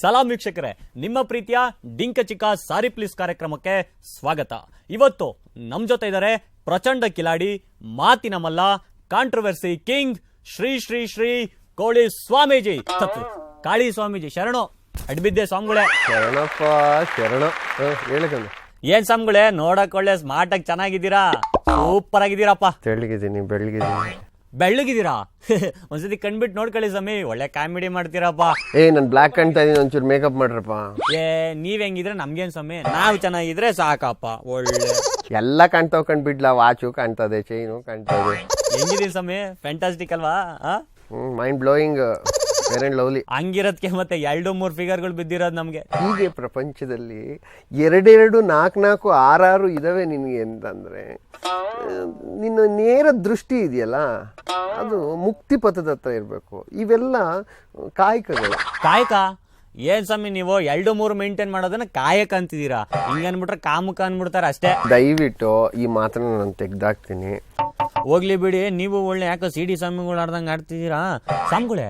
ಸಲಾಂ ವೀಕ್ಷಕರೇ ನಿಮ್ಮ ಪ್ರೀತಿಯ ಡಿಂಕ ಚಿಕ್ಕ ಸಾರಿ ಪ್ಲೀಸ್ ಕಾರ್ಯಕ್ರಮಕ್ಕೆ ಸ್ವಾಗತ. ಇವತ್ತು ನಮ್ಮ ಜೊತೆ ಇದ್ದಾರೆ ಪ್ರಚಂಡ ಕಿಲಾಡಿ ಮಾತಿನ ಮಲ್ಲ ಕಾಂಟ್ರವರ್ಸಿ ಕಿಂಗ್ ಶ್ರೀ ಶ್ರೀ ಶ್ರೀ ಕೋಳಿ ಸ್ವಾಮೀಜಿ. ಕಾಳಿ ಸ್ವಾಮೀಜಿ ಶರಣು ಅಡ್ಬಿದ್ದೆ ಸ್ವಾಮಿಗಳೇ. ಶರಣಪ್ಪ ಶರಣ. ಏನ್ ಸ್ವಾಮಿಗಳೇ ನೋಡಕ್ ಒಳ್ಳೆ ಸ್ಮಾರ್ಟ್ ಆಗಿ ಚೆನ್ನಾಗಿದ್ದೀರಾ? ಸೂಪರ್ ಆಗಿದ್ದೀರಪ್ಪ ತೆಳ್ಳಗಿದ್ದೀನಿ ಬೆಳ್ಳಗಿದ್ದೀನಿ. ಬೆಳ್ಳಗಿದ್ದೀರಾ? ಒಂದ್ಸತಿ ಕಣ್ಬಿಟ್ಟು ನೋಡ್ಕೊಳ್ಳಿ ಸ್ವಾಮಿ ಒಳ್ಳೆ ಕಾಮಿಡಿ ಮಾಡ್ತೀರಪ್ಪ. ಏ ನಾನು ಬ್ಲ್ಯಾಕ್ ಕಾಣ್ತಾ ಇದೀನಿ ಒಂಚೂರು ಮೇಕಪ್ ಮಾಡ್ರಪ್ಪ. ಏ ನೀವ್ ಹೆಂಗಿದ್ರೆ ನಮ್ಗೇನ್ ಸ್ವಾಮಿ? ನಾವ್ ಚೆನ್ನಾಗಿದ್ರೆ ಸಾಕಪ್ಪ ಒಳ್ಳೆ. ಎಲ್ಲ ಕಾಣ್ತಾವ್ ಕಂಡ್ಬಿಡ್ಲಾ ವಾಚು ಕಾಣ್ತದೆ ಚೈನು ಕಾಣ್ತದೆ. ಹೆಂಗಿದೀನಿ ಸ್ವಾಮಿ? ಫ್ಯಾಂಟಾಸ್ಟಿಕ್ ಅಲ್ವಾ? ಆ? ಹ್ಮ್ mind blowing fair and lovely ಹಂಗಿರೋದಕ್ಕೆ ಮತ್ತೆ ಎರಡು ಮೂರು ಫಿಗರ್ಗಳು ಬಿದ್ದಿರೋದು ನಮ್ಗೆ. ಹೀಗೆ ಪ್ರಪಂಚದಲ್ಲಿ ಎರಡೆರಡು ನಾಲ್ಕು ನಾಲ್ಕು ಆರಾರು ಇದಾವೆ ನಿನಗೆ ಅಂತಂದ್ರೆ ನಿನ್ನ ನೇರ ದೃಷ್ಟಿ ಇದೆಯಲ್ಲ ಅದು ಮುಕ್ತಿ ಪಥದತ್ತ ಇರಬೇಕು. ಇವೆಲ್ಲ ಕಾಯಕಗಳು. ಕಾಯಕ? ಏನ್ ಸ್ವಾಮಿ ನೀವು ಎರಡು ಮೂರು ಮೇಂಟೈನ್ ಮಾಡೋದನ್ನ ಕಾಯಕ ಅಂತಿದ್ದೀರಾ? ಹಿಂಗ ಅನ್ಬಿಟ್ರೆ ಕಾಮುಕ ಅನ್ಬಿಡ್ತಾರ ಅಷ್ಟೇ. ದಯವಿಟ್ಟು ಈ ಮಾತನ್ನ ನಾನು ತೆಗ್ದಾಕ್ತೀನಿ. ಹೋಗ್ಲಿ ಬಿಡಿ ನೀವು ಒಳ್ಳೆ ಯಾಕೋ ಸಿಡಿ ಸ್ವಾಮಿಗಳು ಆಡ್ದಂಗೆ ಆಡ್ತಿದ್ದೀರಾ? ಸ್ವಾಮಿಗಳೇ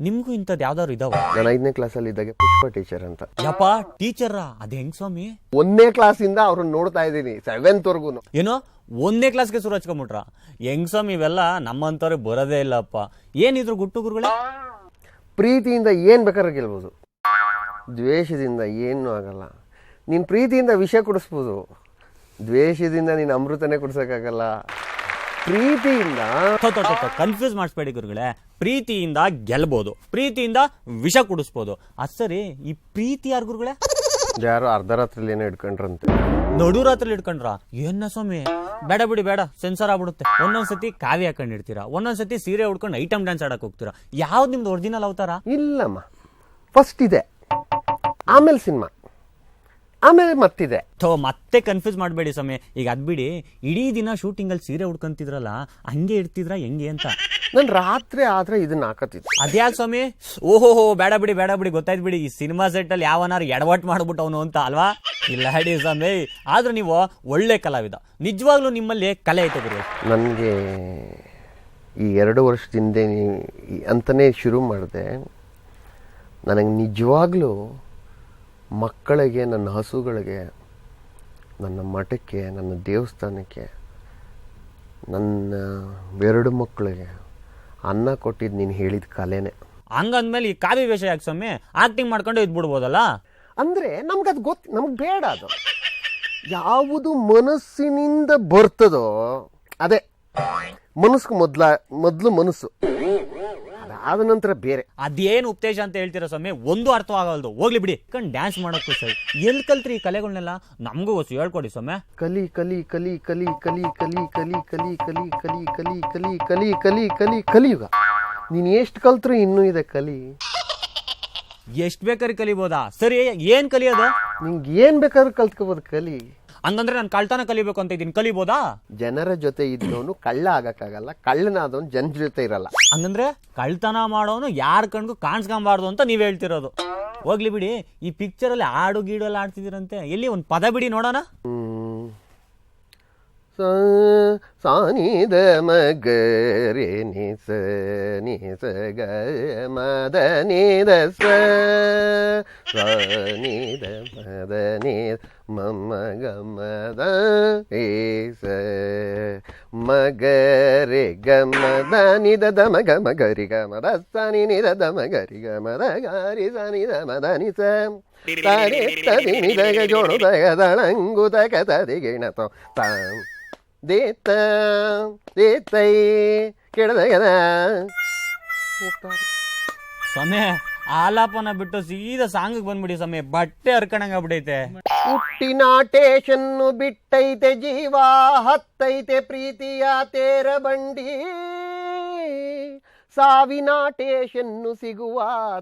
ನಿಮ್ಗೂ ಇಂಥದ್ದು ಯಾವ್ದಾದ್ರು ಇದಾವ? ನಾನು ಐದನೇ ಕ್ಲಾಸಲ್ಲಿ ಇದ್ದಾಗ ಪುಷ್ಪ ಟೀಚರ್ ಅಂತ. ಯಪ್ಪ ಟೀಚರ್ ಅದ್ ಹೆಂಗ್ ಸ್ವಾಮಿ? ಒಂದನೇ ಕ್ಲಾಸಿಂದ ಅವ್ರನ್ನ ನೋಡ್ತಾ ಇದ್ದೀನಿ ಸೆವೆಂತ್ವರೆಗೂ ಏನೋ? ಒಂದನೇ ಕ್ಲಾಸ್ಗೆ ಶುರು ಹಚ್ಕೊಂಬಿಟ್ರ? ಹೆಂಗ್ ಸ್ವಾಮಿ ಇವೆಲ್ಲ? ನಮ್ಮಂತವ್ರಿಗೆ ಬರೋದೇ ಇಲ್ಲಪ್ಪ. ಏನಿದ್ರು ಗುಟ್ಟು ಗುರುಗಳೇ? ಪ್ರೀತಿಯಿಂದ ಏನು ಬೇಕಾದ್ರೆ ಗೆಲ್ಬೋದು ದ್ವೇಷದಿಂದ ಏನೂ ಆಗಲ್ಲ. ನಿನ್ ಪ್ರೀತಿಯಿಂದ ವಿಷ ಕುಡಿಸ್ಬೋದು. ದ್ವೇಷದಿಂದ ನೀನು ಅಮೃತನೇ ಕುಡ್ಸಕ್ಕಾಗಲ್ಲ. ಪ್ರೀತಿಯಿಂದ ಕನ್ಫ್ಯೂಸ್ ಮಾಡಿಸ್ಬೇಡಿ ಗುರುಗಳೇ. ಪ್ರೀತಿಯಿಂದ ಗೆಲ್ಬೋದು ಪ್ರೀತಿಯಿಂದ ವಿಷ ಕುಡಿಸ್ಬೋದು. ಅದ್ ಸರಿ ಈ ಪ್ರೀತಿ ಯಾರು ಗುರುಗಳೇ? ಯಾರು ಅರ್ಧ ರಾತ್ರಿಯಲ್ಲಿ ಏನೋ ಇಟ್ಕೊಂಡ್ರಂತೆ. ನಡು ರಾತ್ರಿ ಇಟ್ಕೊಂಡ್ರ? ಏನ ಸ್ವಾಮಿ? ಬೇಡ ಬಿಡಿ ಬೇಡ ಸೆನ್ಸರ್ ಆಗ್ಬಿಡುತ್ತೆ. ಒಂದೊಂದ್ಸತಿ ಕಾವಿ ಇಡ್ತೀರಾ ಒಂದೊಂದ್ಸತಿ ಸೀರೆ ಉಡ್ಕೊಂಡು ಐಟಮ್ ಡ್ಯಾನ್ಸ್ ಆಡಕ್ ಹೋಗ್ತೀರಾ? ಯಾವ್ದು ನಿಮ್ದು ಒರಿಜಿನಲ್ ಅವತಾರ? ಇಲ್ಲಮ್ಮ. ಫಸ್ಟ್ ಇದೆ. ಆಮೇಲೆ ಸಿನಿಮಾ ಆಮೇಲೆ ಮತ್ತಿದೆ. ಥೋ ಮತ್ತೆ ಕನ್ಫ್ಯೂಸ್ ಮಾಡಬೇಡಿ ಸ್ವಾಮಿ. ಈಗ ಅದ್ಬಿಡಿ ಇಡೀ ದಿನ ಶೂಟಿಂಗಲ್ಲಿ ಸೀರೆ ಉಡ್ಕೊಂತಿದ್ರಲ್ಲ ಹಂಗೆ ಇರ್ತಿದ್ರ ಹೆಂಗೆ ಅಂತ? ನಾನು ರಾತ್ರಿ ಆದ್ರೆ ಇದನ್ನ ಹಾಕತ್ತಿದ್ದೆ. ಅದ್ಯಾಕೆ ಸ್ವಾಮಿ? ಓಹೋ ಬೇಡ ಬಿಡಿ ಬೇಡ ಬಿಡಿ ಗೊತ್ತಾಯ್ತು ಬಿಡಿ. ಈ ಸಿನಿಮಾ ಸೆಟ್ ಅಲ್ಲಿ ಯಾವನಾರು ಎಡವಟ್ ಮಾಡ್ಬಿಟ್ಟವನು ಅಂತ ಅಲ್ವಾ? ಇಲ್ಲ ಹೇಳಿ ಸ್ವಾಮಿ. ಆದ್ರೆ ನೀವು ಒಳ್ಳೆ ಕಲಾವಿದ. ನಿಜವಾಗ್ಲೂ ನಿಮ್ಮಲ್ಲಿ ಕಲೆ ಐತೆ ಗುರು. ನನಗೆ ಈ ಎರಡು ವರ್ಷದಿಂದ ಅಂತಲೇ ಶುರು ಮಾಡಿದೆ. ನನಗೆ ನಿಜವಾಗ್ಲೂ ಮಕ್ಕಳಿಗೆ ನನ್ನ ಹಸುಗಳಿಗೆ ನನ್ನ ಮಠಕ್ಕೆ ನನ್ನ ದೇವಸ್ಥಾನಕ್ಕೆ ನನ್ನ ಎರಡು ಮಕ್ಕಳಿಗೆ ಅನ್ನ ಕೊಟ್ಟಿದ್ದು ನೀನು ಹೇಳಿದ ಕಲೆನೇ. ಹಂಗಂದ್ಮೇಲೆ ಈ ಕಾವ್ಯ ವೇಷ ಯಾಕೆ ಸ್ವಾಮಿ? ಆಕ್ಟಿಂಗ್ ಮಾಡ್ಕೊಂಡು ಇದ್ಬಿಡ್ಬೋದಲ್ಲ? ಅಂದರೆ ಅದು ಗೊತ್ತು ನಮ್ಗೆ ಬೇಡ ಅದು. ಯಾವುದು ಮನಸ್ಸಿನಿಂದ ಬರ್ತದೋ ಅದೇ ಮನಸ್ಸು ಮೊದಲ ಮೊದಲು ಮನಸ್ಸು. ಅದಾದ ನಂತರ ಬೇರೆ ಅದೇನು ಉಪದೇಶ ಅಂತ ಹೇಳ್ತೀರಾ ಸ್ವಾಮಿ ಒಂದು ಅರ್ಥ ಆಗಲ್ದು ಹೋಗ್ಲಿ ಬಿಡಿ ಕಂಡು ಡ್ಯಾನ್ಸ್ ಮಾಡೋಕ್ಕೂ ಸರಿ ಎಲ್ಲಿ ಕಲ್ತ್ರಿ ಈ ಕಲೆಗಳನ್ನೆಲ್ಲ ನಮಗೂ ಹೊಸ ಹೇಳ್ಕೊಡಿ ಸ್ವಾಮಿ ಕಲಿ ಕಲಿ ಕಲಿ ಕಲಿ ಕಲಿ ಕಲಿ ಕಲಿ ಕಲಿ ಕಲಿ ಕಲಿ ಕಲಿ ಕಲಿ ಕಲಿ ಕಲಿ ಕಲಿ ಕಲಿಯುಗ ನೀನು ಎಷ್ಟು ಕಲ್ತ್ರು ಇನ್ನೂ ಇದೆ ಕಲಿ ಎಷ್ಟು ಬೇಕಾದ್ರೆ ಕಲಿಬೋದಾ ಸರಿ ಏನು ಕಲಿಯೋದು ನಿಂಗೆ ಏನು ಬೇಕಾದ್ರೂ ಕಲ್ತ್ಕೋಬೋದು ಕಲಿ ಹಂಗಂದ್ರೆ ನಾನು ಕಳ್ತನ ಕಲಿಬೇಕು ಅಂತ ಇದೀನಿ ಕಲಿಬೋದಾ? ಜನರ ಜೊತೆ ಇದ್ದವನು ಕಳ್ಳ ಆಗಕ್ಕಾಗಲ್ಲ ಕಳ್ಳನಾದವನು ಜನ ಜೊತೆ ಇರಲ್ಲ. ಹಂಗಂದ್ರೆ ಕಳ್ತನ ಮಾಡೋನು ಯಾರ ಕಣ್ಗೂ ಕಾಣಿಸ್ಕೊಂಬಾರ್ದು ಅಂತ ನೀವ್ ಹೇಳ್ತಿರೋದು. ಹೋಗ್ಲಿ ಬಿಡಿ ಈ ಪಿಕ್ಚರ್ ಅಲ್ಲಿ ಹಾಡು ಗೀಡು ಎಲ್ಲ ಆಡ್ತಿದ್ದೀರಂತೆ. ಎಲ್ಲಿ ಒಂದು ಪದ ಬಿಡಿ ನೋಡೋಣ. ಸಾನಿ ಸ ಸಾನಿದ ಮಗರೆ ನಿ ಸ ನಿ ಸ ಗ ಮದ ದ ಸ ದ ಮದ ನಿ ದ ಮದ ನಿ ಸ. ಮಮಗಮದ ಏಸ, ಮಗರಿ ಗಮದ ನಿದದ ಮಗ, ಮಗರಿ ಗಮದ ಸನಿ ನಿದದ ಮಗರಿ ಗಮದ ಗಾರಿ ಸನಿ ಮದ ನಿಸ. ತಾರಿ ತದಿ ನಿದಗ ಜೋಡು ತಗ ತಳಂಗು ತಗ ತದಿ ಗಿಣತೋ. ತಾಂ, ದೇತ, ದೇತೈ ಕೆಡದಗದ ಸಮಯ ಆಲಾಪನ ಬಿಟ್ಟು ಸೀದಾ ಸಾಂಗ್ ಬಂದ್ಬಿಡಿ ಸಮಯ ಬಟ್ಟೆ ಹರ್ಕಣಂಗ ಬಿಡೈತೆ ಹುಟ್ಟಿನ ಟೇಷನ್ನು ಬಿಟ್ಟೈತೆ ಜೀವ ಹತ್ತೈತೆ ಪ್ರೀತಿಯ ತೇರ ಬಂಡಿ. ಸಾವಿನ ಟೇಷನ್ನು ಸಿಗುವ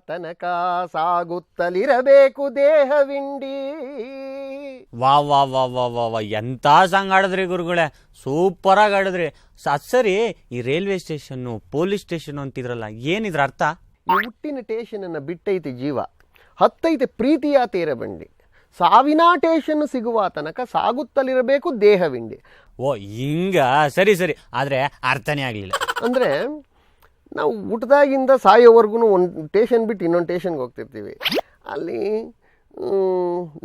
ತನಕ ಸಾಗುತ್ತಲಿರಬೇಕು ದೇಹವಿಂಡಿ ವಾ ವಾ ವಾ ವಾ ವಾ ವಾ. ಎಂತ ಸಾಂಗ್ ಆಡಿದ್ರಿ ಗುರುಗಳೇ? ಸೂಪರ್ ಆಗಿ ಆಡಿದ್ರಿ ಸ- ಸರಿ ಈ ರೈಲ್ವೆ ಸ್ಟೇಷನ್ನು ಪೊಲೀಸ್ ಸ್ಟೇಷನ್ ಅಂತಿದ್ರಲ್ಲ ಏನಿದ್ರ ಅರ್ಥ? ಈ ಹುಟ್ಟಿನ ಟೇಷನನ್ನು ಬಿಟ್ಟೈತೆ ಜೀವ. ಹತ್ತೈತೆ ಪ್ರೀತಿಯ ತೇರ ಬಂಡಿ ಸಾವಿನ ಟೇಷನ್ ಸಿಗುವ ತನಕ ಸಾಗುತ್ತಲಿರಬೇಕು ದೇಹವಿಂಡಿ. ಓ ಹಿಂಗ? ಸರಿ ಸರಿ. ಆದರೆ ಅರ್ಥನೇ ಆಗಲಿಲ್ಲ. ಅಂದರೆ ನಾವು ಊಟದಾಗಿಂದ ಸಾಯೋವರೆಗೂ ಒಂದು ಟೇಷನ್ ಬಿಟ್ಟು ಇನ್ನೊಂದು ಟೇಷನ್ಗೆ ಹೋಗ್ತಿರ್ತೀವಿ. ಅಲ್ಲಿ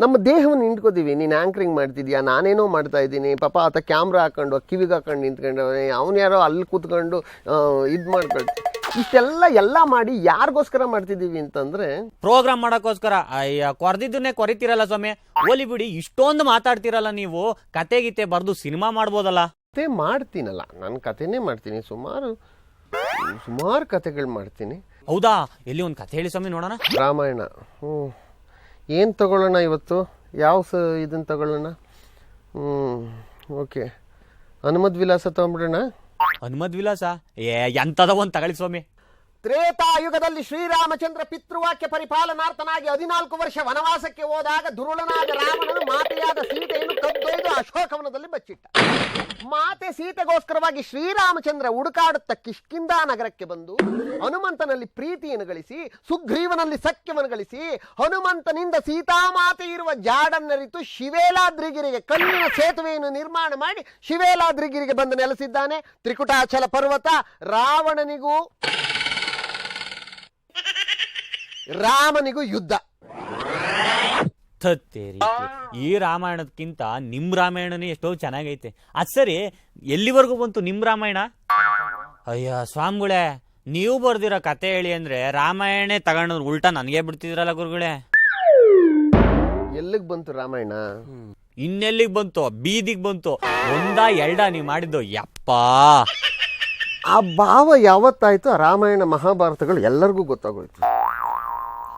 ನಮ್ಮ ದೇಹವನ್ನು ನಿಂತ್ಕೋತೀವಿ ನೀನು ಆ್ಯಂಕ್ರಿಂಗ್ ಮಾಡ್ತಿದ್ಯಾ? ನಾನೇನೋ ಮಾಡ್ತಾ ಇದ್ದೀನಿ. ಪಾಪ ಆತ ಕ್ಯಾಮ್ರಾ ಹಾಕೊಂಡು ಕಿವಿಗೆ ಹಾಕೊಂಡು ನಿಂತ್ಕೊಂಡವನೇ. ಅವನು ಯಾರೋ ಅಲ್ಲಿ ಕೂತ್ಕೊಂಡು ಇದು ಮಾಡ್ಕೊಂಡು ಇಷ್ಟೆಲ್ಲ ಎಲ್ಲ ಮಾಡಿ ಯಾರಿಗೋಸ್ಕರ ಮಾಡ್ತಿದ್ದೀವಿ ಅಂತಂದ್ರೆ ಪ್ರೋಗ್ರಾಮ್ ಮಾಡಕ್ಕೋಸ್ಕರ ಅಯ್ಯ ಕೊರ್ದಿದ್ದನ್ನೇ ಕೊರಿತೀರಲ್ಲ ಸ್ವಾಮಿ. ಓಲಿ ಬಿಡಿ ಇಷ್ಟೊಂದು ಮಾತಾಡ್ತಿರಲ್ಲ ನೀವು. ಕತೆ ಗೀತೆ ಬರೆದು ಸಿನಿಮಾ ಮಾಡ್ಬೋದಲ್ಲ. ಕತೆ ಮಾಡ್ತೀನಲ್ಲ ನನ್ನ ಕತೆನೇ ಮಾಡ್ತೀನಿ. ಸುಮಾರು ಸುಮಾರು ಕತೆಗಳು ಮಾಡ್ತೀನಿ. ಹೌದಾ? ಎಲ್ಲಿ ಒಂದು ಕತೆ ಹೇಳಿ ಸ್ವಾಮಿ ನೋಡೋಣ. ರಾಮಾಯಣ. ಹ್ಞೂ ಏನು ತಗೊಳ್ಳೋಣ ಇವತ್ತು? ಯಾವ ಸ ಇದನ್ನು ತಗೊಳ್ಳೋಣ? ಹ್ಞೂ ಓಕೆ. ಹನುಮದ್ ವಿಲಾಸ ತಗೊಂಬಿಡೋಣ ಹನುಮದ್ ವಿಲಾಸ ಏ ಎಂತದ ಒಂದ್ ತಗೊಳ್ಳಿ ಸ್ವಾಮಿ. ತ್ರೇತಾಯುಗದಲ್ಲಿ ಶ್ರೀರಾಮಚಂದ್ರ ಪಿತೃವಾಕ್ಯ ಪರಿಪಾಲನಾರ್ಥನಾಗಿ ಹದಿನಾಲ್ಕು ವರ್ಷ ವನವಾಸಕ್ಕೆ ಹೋದಾಗ ದುರುಳನಾದ ರಾಮನನು ಮಾತೆಯಾದ ಸೀತೆಯನ್ನು ಕದ್ದೊಯ್ದು ಅಶೋಕವನದಲ್ಲಿ ಬಚ್ಚಿಟ್ಟ. ಮಾತೆ ಸೀತೆಗೋಸ್ಕರವಾಗಿ ಶ್ರೀರಾಮಚಂದ್ರ ಹುಡುಕಾಡುತ್ತ ಕಿಷ್ಕಿಂದ ನಗರಕ್ಕೆ ಬಂದು ಹನುಮಂತನಲ್ಲಿ ಪ್ರೀತಿಯನ್ನು ಗಳಿಸಿ, ಸುಗ್ರೀವನಲ್ಲಿ ಸಖ್ಯವನ್ನು ಗಳಿಸಿ, ಹನುಮಂತನಿಂದ ಸೀತಾಮಾತೆ ಇರುವ ಜಾಡನ್ನರಿತು ಶಿವೇಲಾದ್ರಿಗಿರಿಗೆ ಕಣ್ಣಿನ ಸೇತುವೆಯನ್ನು ನಿರ್ಮಾಣ ಮಾಡಿ ಶಿವೇಲಾದ್ರಿಗಿರಿಗೆ ಬಂದು ನೆಲೆಸಿದ್ದಾನೆ. ತ್ರಿಕುಟಾಚಲ ಪರ್ವತ, ರಾವಣನಿಗೂ ರಾಮನಿಗೂ ಯುದ್ಧ. ಥತ್ತೇರಿ ಈ ರಾಮಾಯಣಕ್ಕಿಂತ ನಿಮ್ ರಾಮಾಯಣನೇ ಎಷ್ಟೋ ಚೆನ್ನಾಗೈತೆ. ಅದ್ ಸರಿ ಎಲ್ಲಿವರೆಗೂ ಬಂತು ನಿಮ್ ರಾಮಾಯಣ? ಅಯ್ಯ ಸ್ವಾಮಿಗಳೇ ನೀವು ಬರ್ದಿರೋ ಕತೆ ಹೇಳಿ ಅಂದ್ರೆ ರಾಮಾಯಣ ತಗೊಂಡು ಉಲ್ಟಾ ನನಗೆ ಬಿಡ್ತಿದ್ರಲ್ಲ ಗುರುಗಳೇ. ಎಲ್ಲಿಗೆ ಬಂತು ರಾಮಾಯಣ? ಇನ್ನೆಲ್ಲಿಗ್ ಬಂತು ಬೀದಿಗ್ ಬಂತು ಒಂದ ಎರಡ ನೀವ್ ಮಾಡಿದ್ದು ಯಪ್ಪ. ಆ ಭಾವ ಯಾವತ್ತಾಯ್ತು? ಆ ರಾಮಾಯಣ ಮಹಾಭಾರತಗಳು ಎಲ್ಲರಿಗೂ ಗೊತ್ತಾಗೋಯ್ತು.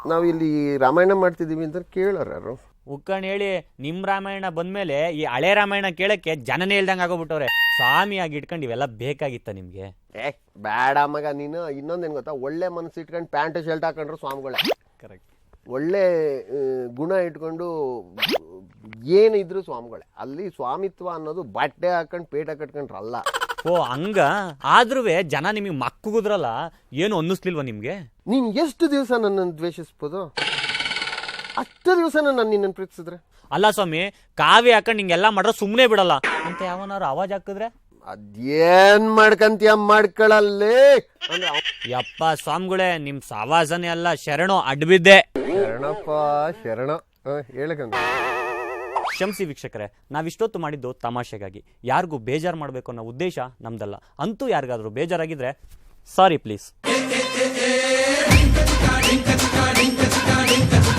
ನಾವು ಇಲ್ಲಿ ರಾಮಾಯಣ ಮಾಡ್ತಿದ್ದೀವಿ ಅಂತ ಕೇಳೋರು ಯಾರು? ಉಕ್ಕಣ್ ಹೇಳಿ ನಿಮ್ಮ ರಾಮಾಯಣ ಬಂದ್ಮೇಲೆ ಈ ಹಳೆ ರಾಮಾಯಣ ಕೇಳಕ್ಕೆ ಜನನೇ ಇಲ್ದಂಗೆ ಆಗೋಗ್ಬಿಟ್ಟವ್ರೆ. ಸ್ವಾಮಿಯಾಗಿ ಇಟ್ಕೊಂಡು ಇವೆಲ್ಲ ಬೇಕಾಗಿತ್ತ ನಿಮಗೆ? ಏ ಬೇಡ ಮಗ ನೀನು ಇನ್ನೊಂದೇನು ಗೊತ್ತಾ? ಒಳ್ಳೆ ಮನಸ್ಸು ಇಟ್ಕೊಂಡು ಪ್ಯಾಂಟ್ ಶರ್ಟ್ ಹಾಕೊಂಡ್ರು ಸ್ವಾಮಿಗಳೇ. ಕರೆಕ್ಟ್ ಒಳ್ಳೆ ಆ, ಗುಣ ಇಟ್ಕೊಂಡು ಏನಿದ್ರು ಸ್ವಾಮಿಗಳೇ. ಅಲ್ಲಿ ಸ್ವಾಮಿತ್ವ ಅನ್ನೋದು ಬಟ್ಟೆ ಹಾಕೊಂಡು ಪೇಟ ಕಟ್ಕೊಂಡ್ರಲ್ಲ ಓ ಹಂಗ? ಆದ್ರೂ ಜನ ನಿಮಗೆ ಮಕ್ಕಗುದ್ರಲ್ಲ? ಏನು ಅನ್ನಿಸ್ಲಿಲ್ವ ನಿಮ್ಗೆ? ನೀನು ಎಷ್ಟು ದಿವಸ ನನ್ನನ್ನು ದ್ವೇಷಿಸ್ಬೋದು? ಅಷ್ಟು ದಿವಸ ನಾನು ನಿನ್ನನ್ನು ಪ್ರೀತಿಸಿದ್ರೆ? ಅಲ್ಲ ಸ್ವಾಮಿ ಕಾವಿ ಹಾಕೊಂಡು ಹಿಂಗೆಲ್ಲ ಮಾಡ್ರೆ ಸುಮ್ಮನೆ ಬಿಡಲ್ಲ. ಅಂತ ಯಾವನಾರು ಅವಾಜ್ ಹಾಕಿದ್ರೆ? ಅದೇನ್ ಮಾಡ್ಕಂತೀಯ ಮಾಡ್ಕೊಳ್ಳಲ್ಲಿ ಅಂದ್ರೆ ಯಪ್ಪ ಸ್ವಾಮಿಗಳೇ ನಿಮ್ ಸವಾಸನೆ ಅಲ್ಲ ಶರಣು ಅಡ್ಬಿದ್ದೆ. ಶರಣಪ್ಪ ಶರಣ. ಹೇಳಕಂತ ಕ್ಷಮಿಸಿ ವೀಕ್ಷಕರೇ ನಾವಿಷ್ಟೊತ್ತು ಮಾಡಿದ್ದು ತಮಾಷೆಗಾಗಿ. ಯಾರಿಗೂ ಬೇಜಾರು ಮಾಡಬೇಕು ಅನ್ನೋ ಉದ್ದೇಶ ನಮ್ದಲ್ಲ. ಅಂತೂ ಯಾರಿಗಾದ್ರೂ ಬೇಜಾರಾಗಿದ್ರೆ ಸಾರಿ ಪ್ಲೀಸ್ డింక డింక డింక డింక